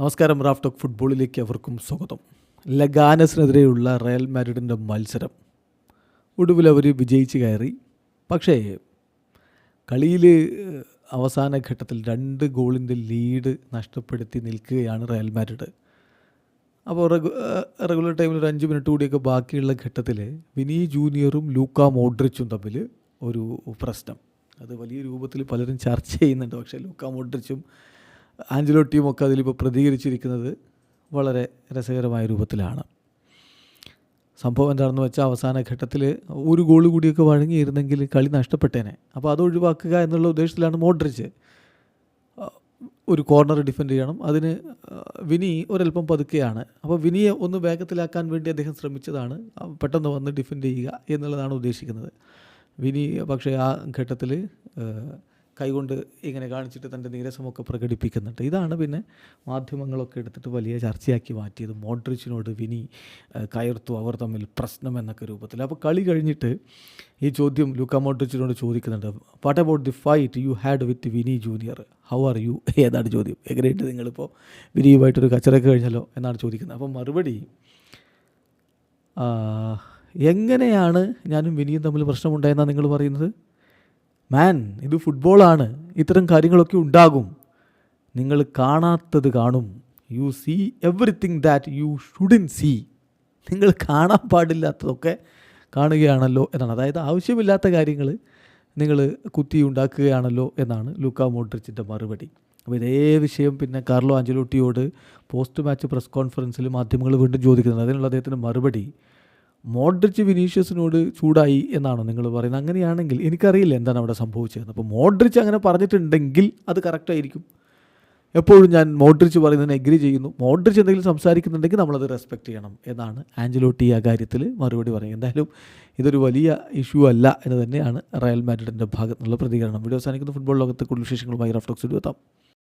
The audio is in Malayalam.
നമസ്കാരം റാഫ് ടോക്ക് ഫുട്ബോളിലേക്ക് അവർക്കും സ്വാഗതം. ലഗാനസിനെതിരെയുള്ള റയൽ മാഡ്രിഡിന്റെ മത്സരം. ഒടുവിൽ അവർ വിജയിച്ച് കയറി. പക്ഷേ കളിയിൽ അവസാന ഘട്ടത്തിൽ രണ്ട് ഗോളിന്റെ ലീഡ് നഷ്ടപ്പെടുത്തി നിൽക്കുകയാണ് റയൽ മാഡ്രിഡ്. അപ്പോൾ റെഗു റെഗുലർ ടൈമിൽ ഒരു അഞ്ച് മിനിറ്റ് കൂടിയൊക്കെ ബാക്കിയുള്ള ഘട്ടത്തിൽ വിനി ജൂനിയറും ലൂക്ക മോഡ്രിച്ചും തമ്മിൽ ഒരു പ്രശ്നം. അത് വലിയ രൂപത്തിൽ പലരും ചർച്ച ചെയ്യുന്നുണ്ട്. പക്ഷേ ലൂക്ക മോഡ്രിച്ചും ആഞ്ചലോട്ടിയും ഒക്കെ അതിലിപ്പോൾ പ്രതികരിച്ചിരിക്കുന്നത് വളരെ രസകരമായ രൂപത്തിലാണ്. സംഭവം എന്താണെന്ന് വെച്ചാൽ അവസാന ഘട്ടത്തിൽ ഒരു ഗോൾ കൂടിയൊക്കെ വഴങ്ങിയിരുന്നെങ്കിൽ കളി നഷ്ടപ്പെട്ടേനെ. അപ്പോൾ അത് ഒഴിവാക്കുക എന്നുള്ള ഉദ്ദേശത്തിലാണ് മോഡ്രിച്ച്. ഒരു കോർണർ ഡിഫെൻഡ് ചെയ്യണം. അതിന് വിനി ഒരല്പം പതുക്കെയാണ്. അപ്പോൾ വിനിയെ ഒന്ന് വേഗത്തിലാക്കാൻ വേണ്ടി അദ്ദേഹം ശ്രമിച്ചതാണ്. പെട്ടെന്ന് വന്ന് ഡിഫെൻഡ് ചെയ്യുക എന്നുള്ളതാണ് ഉദ്ദേശിക്കുന്നത്. വിനി പക്ഷേ ആ ഘട്ടത്തിൽ കൈകൊണ്ട് ഇങ്ങനെ കാണിച്ചിട്ട് തന്റെ നീരസമൊക്കെ പ്രകടിപ്പിക്കുന്നുണ്ട്. ഇതാണ് പിന്നെ മാധ്യമങ്ങളൊക്കെ എടുത്തിട്ട് വലിയ ചർച്ചയാക്കി മാറ്റിയത്. മോഡ്രിച്ചിനോട് വിനി കയർത്തു അവർ തമ്മിൽ പ്രശ്നം എന്നൊക്കെ രൂപത്തിൽ. അപ്പോൾ കളി കഴിഞ്ഞിട്ട് ഈ ചോദ്യം ലൂക്ക മോഡ്രിച്ചിനോട് ചോദിക്കുന്നുണ്ട്. What about the fight you had with Vini junior how are you ഏതാണ് ചോദ്യം. എങ്ങനെയായിട്ട് നിങ്ങളിപ്പോൾ വിനിയുമായിട്ടൊരു കച്ചറൊക്കെ കഴിഞ്ഞല്ലോ എന്നാണ് ചോദിക്കുന്നത്. അപ്പോൾ മറുപടി എങ്ങനെയാണ് ഞാനും വിനിയും തമ്മിൽ പ്രശ്നമുണ്ടായെന്നാണ് നിങ്ങൾ പറയുന്നത്? മാൻ ഇത് ഫുട്ബോളാണ് ഇത്തരം കാര്യങ്ങളൊക്കെ ഉണ്ടാകും. നിങ്ങൾ കാണാത്തത് കാണും. You see everything that you shouldn't see നിങ്ങൾ കാണാൻ പാടില്ലാത്തതൊക്കെ കാണുകയാണല്ലോ എന്നാണ്. അതായത് ആവശ്യമില്ലാത്ത കാര്യങ്ങൾ നിങ്ങൾ കുത്തി ഉണ്ടാക്കുകയാണല്ലോ എന്നാണ് ലൂക്ക മോഡ്രിച്ചിന്റെ മറുപടി. അപ്പോൾ ഇതേ വിഷയം പിന്നെ കാർലോ ആഞ്ചലോട്ടിയോട് പോസ്റ്റ് മാച്ച് പ്രസ് കോൺഫറൻസിൽ മാധ്യമങ്ങൾ വീണ്ടും ചോദിക്കുന്നത് അതിനുള്ള അദ്ദേഹത്തിന്റെ മറുപടി മോഡ്രിച്ച് വിനീഷ്യസിനോട് ചൂടായി എന്നാണോ നിങ്ങൾ പറയുന്നത്? അങ്ങനെയാണെങ്കിൽ എനിക്കറിയില്ല എന്താണ് അവിടെ സംഭവിച്ചത് അപ്പോൾ മോഡ്രിച്ച് അങ്ങനെ പറഞ്ഞിട്ടുണ്ടെങ്കിൽ അത് കറക്റ്റായിരിക്കും എപ്പോഴും ഞാൻ മോഡ്രിച്ച് പറയുന്നതിന് എഗ്രി ചെയ്യുന്നു. മോഡ്രിച്ച് എന്തെങ്കിലും സംസാരിക്കുന്നുണ്ടെങ്കിൽ നമ്മളത് റെസ്പെക്ട് ചെയ്യണം എന്നാണ് ആഞ്ചലോട്ടി ആ കാര്യത്തിൽ മറുപടി പറയുന്നത്. എന്തായാലും ഇതൊരു വലിയ ഇഷ്യൂ അല്ല എന്ന് തന്നെയാണ് റയൽ മാഡ്രിഡിന്റെ ഭാഗത്തുനിന്നുള്ള പ്രതികരണം. വീഡിയോ അവസാനിക്കുന്ന. ഫുട്ബോൾ ലോകത്തെ കൂടുതൽ വിശേഷങ്ങളുമായി റഫ്ലോക്സ് എത്താം.